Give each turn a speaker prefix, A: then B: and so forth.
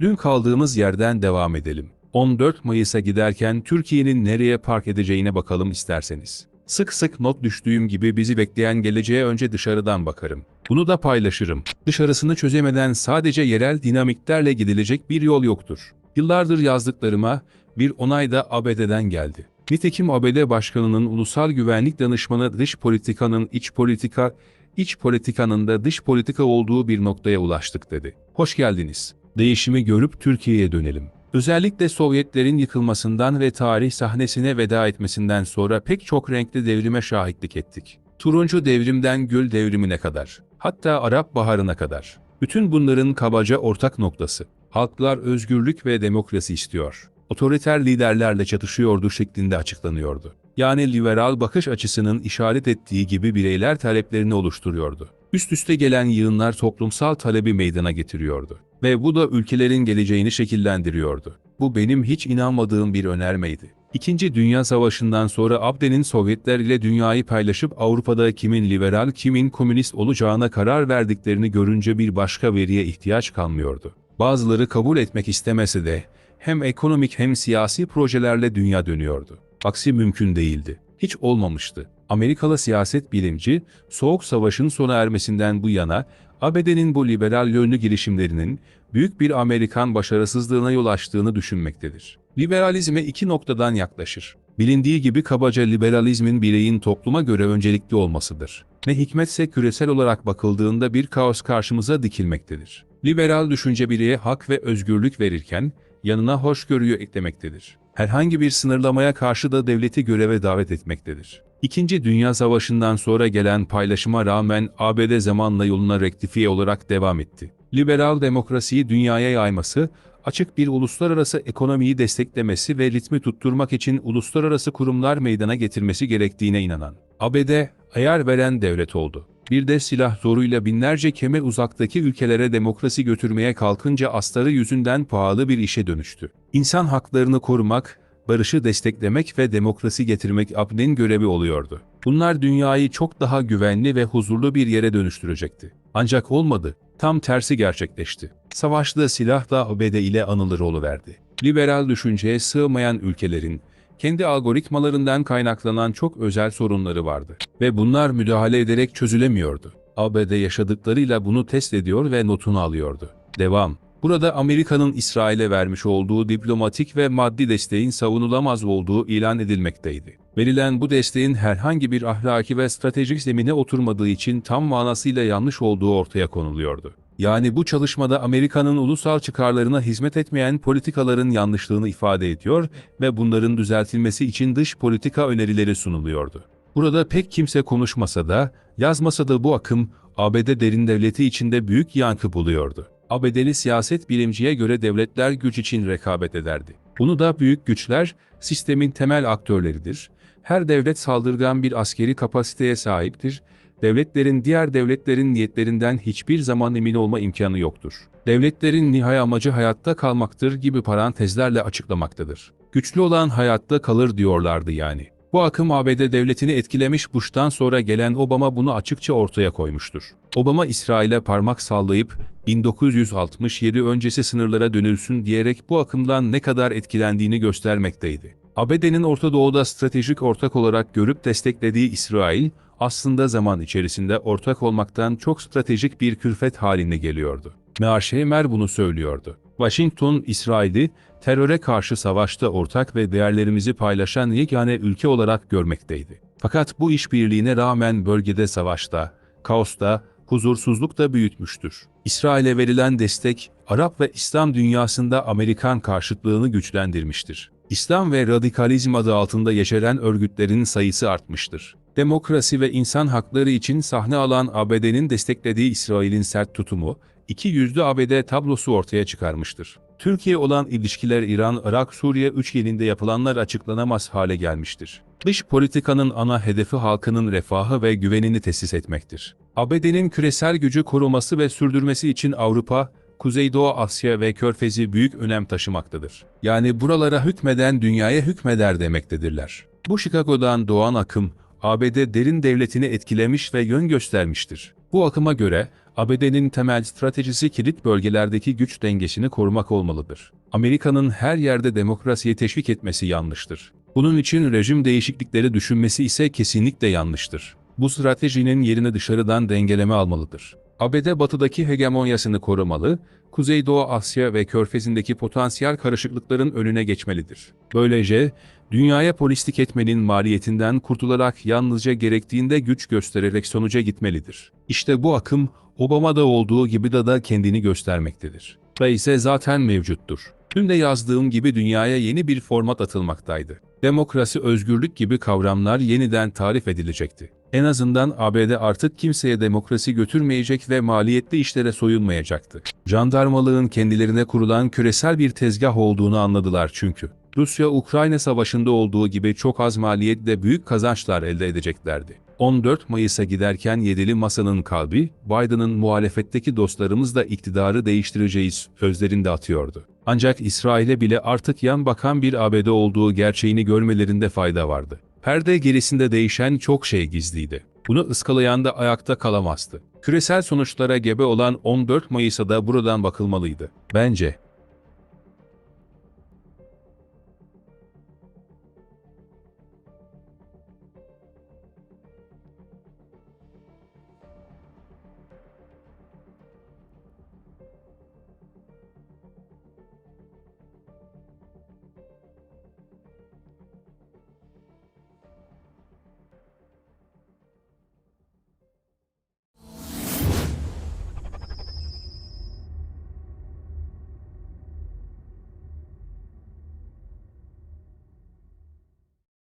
A: Dün kaldığımız yerden devam edelim. 14 Mayıs'a giderken Türkiye'nin nereye park edeceğine bakalım isterseniz. Sık sık not düştüğüm gibi bizi bekleyen geleceğe önce dışarıdan bakarım. Bunu da paylaşırım. Dışarısını çözemeden sadece yerel dinamiklerle gidilecek bir yol yoktur. Yıllardır yazdıklarıma bir onay da ABD'den geldi. Nitekim ABD Başkanı'nın Ulusal Güvenlik Danışmanı dış politikanın iç politika, iç politikanın da dış politika olduğu bir noktaya ulaştık dedi. Hoş geldiniz. Değişimi görüp Türkiye'ye dönelim. Özellikle Sovyetlerin yıkılmasından ve tarih sahnesine veda etmesinden sonra pek çok renkli devrime şahitlik ettik. Turuncu devrimden Gül devrimine kadar, hatta Arap Baharı'na kadar. Bütün bunların kabaca ortak noktası. Halklar özgürlük ve demokrasi istiyor. Otoriter liderlerle çatışıyordu şeklinde açıklanıyordu. Yani liberal bakış açısının işaret ettiği gibi bireyler taleplerini oluşturuyordu. Üst üste gelen yığınlar toplumsal talebi meydana getiriyordu. Ve bu da ülkelerin geleceğini şekillendiriyordu. Bu benim hiç inanmadığım bir önermeydi. İkinci Dünya Savaşı'ndan sonra Abde'nin Sovyetler ile dünyayı paylaşıp Avrupa'da kimin liberal kimin komünist olacağına karar verdiklerini görünce bir başka veriye ihtiyaç kalmıyordu. Bazıları kabul etmek istemese de hem ekonomik hem siyasi projelerle dünya dönüyordu. Aksi mümkün değildi. Hiç olmamıştı. Amerikalı siyaset bilimci, Soğuk Savaş'ın sona ermesinden bu yana ABD'nin bu liberal yönlü girişimlerinin büyük bir Amerikan başarısızlığına yol açtığını düşünmektedir. Liberalizme iki noktadan yaklaşır. Bilindiği gibi kabaca liberalizmin bireyin topluma göre öncelikli olmasıdır. Ne hikmetse küresel olarak bakıldığında bir kaos karşımıza dikilmektedir. Liberal düşünce bireye hak ve özgürlük verirken, yanına hoşgörüyü eklemektedir. Herhangi bir sınırlamaya karşı da devleti göreve davet etmektedir. İkinci Dünya Savaşı'ndan sonra gelen paylaşıma rağmen ABD zamanla yoluna rektifiye olarak devam etti. Liberal demokrasiyi dünyaya yayması, açık bir uluslararası ekonomiyi desteklemesi ve ritmi tutturmak için uluslararası kurumlar meydana getirmesi gerektiğine inanan. ABD, ayar veren devlet oldu. Bir de silah zoruyla binlerce kemer uzaktaki ülkelere demokrasi götürmeye kalkınca astarı yüzünden pahalı bir işe dönüştü. İnsan haklarını korumak, barışı desteklemek ve demokrasi getirmek ABD'nin görevi oluyordu. Bunlar dünyayı çok daha güvenli ve huzurlu bir yere dönüştürecekti. Ancak olmadı. Tam tersi gerçekleşti. Savaşta silah da ABD ile anılır oluverdi. Liberal düşünceye sığmayan ülkelerin, kendi algoritmalarından kaynaklanan çok özel sorunları vardı. Ve bunlar müdahale ederek çözülemiyordu. ABD yaşadıklarıyla bunu test ediyor ve notunu alıyordu. Devam. Burada Amerika'nın İsrail'e vermiş olduğu diplomatik ve maddi desteğin savunulamaz olduğu ilan edilmekteydi. Verilen bu desteğin herhangi bir ahlaki ve stratejik zemine oturmadığı için tam manasıyla yanlış olduğu ortaya konuluyordu. Yani bu çalışmada Amerika'nın ulusal çıkarlarına hizmet etmeyen politikaların yanlışlığını ifade ediyor ve bunların düzeltilmesi için dış politika önerileri sunuluyordu. Burada pek kimse konuşmasa da, yazmasa da bu akım, ABD derin devleti içinde büyük yankı buluyordu. ABD'li siyaset bilimciye göre devletler güç için rekabet ederdi. Bunu da büyük güçler, sistemin temel aktörleridir. Her devlet saldırgan bir askeri kapasiteye sahiptir. Devletlerin diğer devletlerin niyetlerinden hiçbir zaman emin olma imkanı yoktur. Devletlerin nihai amacı hayatta kalmaktır gibi parantezlerle açıklamaktadır. Güçlü olan hayatta kalır diyorlardı yani. Bu akım ABD devletini etkilemiş Bush'tan sonra gelen Obama bunu açıkça ortaya koymuştur. Obama İsrail'e parmak sallayıp 1967 öncesi sınırlara dönülsün diyerek bu akımdan ne kadar etkilendiğini göstermekteydi. ABD'nin Orta Doğu'da stratejik ortak olarak görüp desteklediği İsrail, aslında zaman içerisinde ortak olmaktan çok stratejik bir külfet haline geliyordu. Mearşehmer bunu söylüyordu. Washington, İsrail'i teröre karşı savaşta ortak ve değerlerimizi paylaşan yegane ülke olarak görmekteydi. Fakat bu işbirliğine rağmen bölgede savaşta, kaosta, huzursuzluk da büyütmüştür. İsrail'e verilen destek, Arap ve İslam dünyasında Amerikan karşıtlığını güçlendirmiştir. İslam ve radikalizm adı altında yeşeren örgütlerin sayısı artmıştır. Demokrasi ve insan hakları için sahne alan ABD'nin desteklediği İsrail'in sert tutumu, iki yüzlü ABD tablosu ortaya çıkarmıştır. Türkiye olan ilişkiler İran, Irak, Suriye üçgeninde yapılanlar açıklanamaz hale gelmiştir. Dış politikanın ana hedefi halkının refahı ve güvenini tesis etmektir. ABD'nin küresel gücü koruması ve sürdürmesi için Avrupa, Kuzeydoğu Asya ve Körfezi büyük önem taşımaktadır. Yani buralara hükmeden dünyaya hükmeder demektedirler. Bu Chicago'dan doğan akım, ABD derin devletini etkilemiş ve yön göstermiştir. Bu akıma göre ABD'nin temel stratejisi kilit bölgelerdeki güç dengesini korumak olmalıdır. Amerika'nın her yerde demokrasiye teşvik etmesi yanlıştır. Bunun için rejim değişiklikleri düşünmesi ise kesinlikle yanlıştır. Bu stratejinin yerini dışarıdan dengeleme almalıdır. ABD batıdaki hegemonyasını korumalı, Kuzeydoğu Asya ve Körfezi'ndeki potansiyel karışıklıkların önüne geçmelidir. Böylece, dünyaya polislik etmenin maliyetinden kurtularak yalnızca gerektiğinde güç göstererek sonuca gitmelidir. İşte bu akım, Obama'da olduğu gibi de da kendini göstermektedir. Ve ise zaten mevcuttur. Dün de yazdığım gibi dünyaya yeni bir format atılmaktaydı. Demokrasi, özgürlük gibi kavramlar yeniden tarif edilecekti. En azından ABD artık kimseye demokrasi götürmeyecek ve maliyetli işlere soyunmayacaktı. Jandarmalığın kendilerine kurulan küresel bir tezgah olduğunu anladılar çünkü. Rusya-Ukrayna savaşında olduğu gibi çok az maliyetle büyük kazançlar elde edeceklerdi. 14 Mayıs'a giderken yedili masanın kalbi, Biden'ın muhalefetteki dostlarımızla iktidarı değiştireceğiz sözlerinde atıyordu. Ancak İsrail'e bile artık yan bakan bir ABD olduğu gerçeğini görmelerinde fayda vardı. Perde gerisinde değişen çok şey gizliydi. Bunu ıskalayan da ayakta kalamazdı. Küresel sonuçlara gebe olan 14 Mayıs'a da buradan bakılmalıydı. Bence